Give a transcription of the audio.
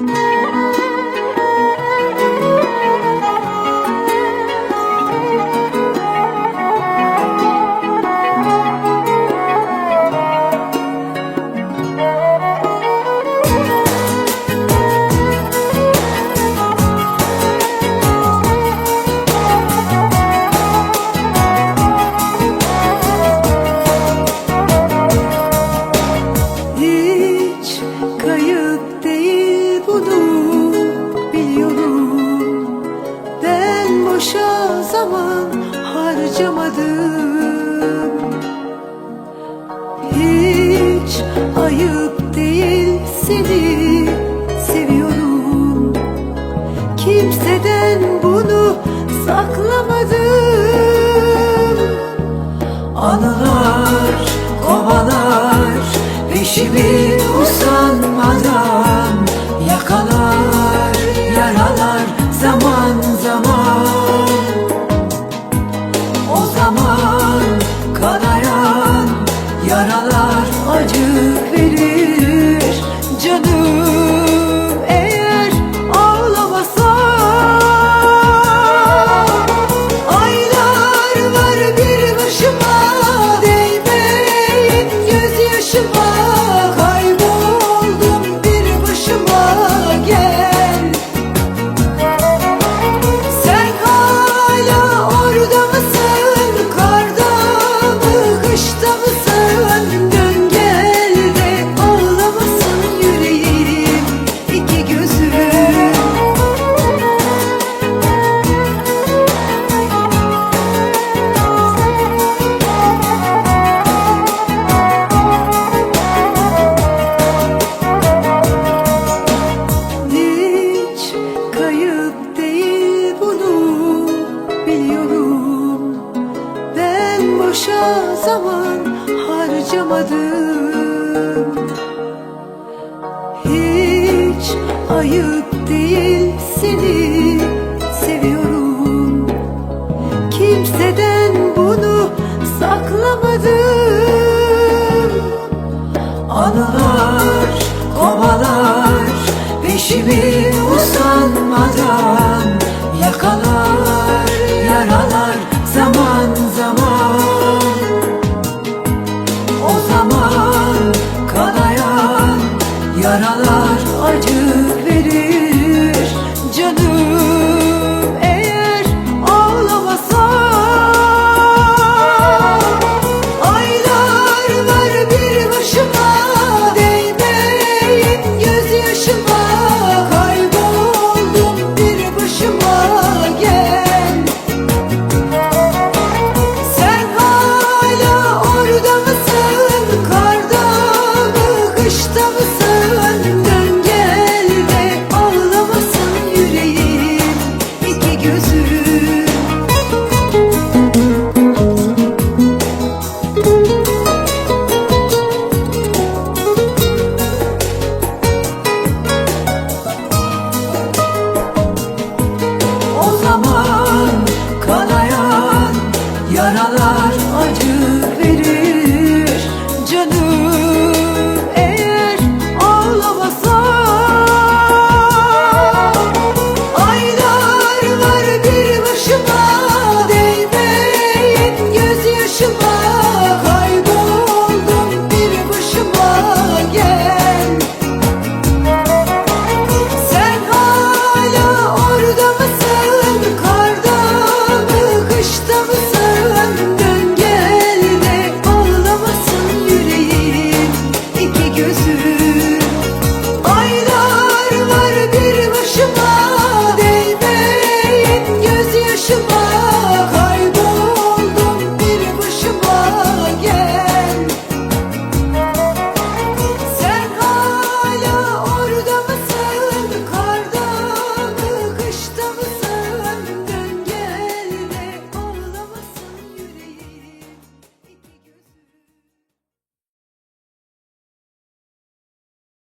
Hiç zaman harcamadım. Hiç ayıp değil seni seviyorum. Kimseden bunu saklamadım. Anılar kovalar peşimi usanmadan Yakalar yaralar zaman acı verir Canım yapmadım Hiç ayıp değil seni seviyorum. Kimseden bunu saklamadım. Anılar, kovalar peşimi usanmadan Yakalar, yaralar zaman zaman. yaralar acı verir.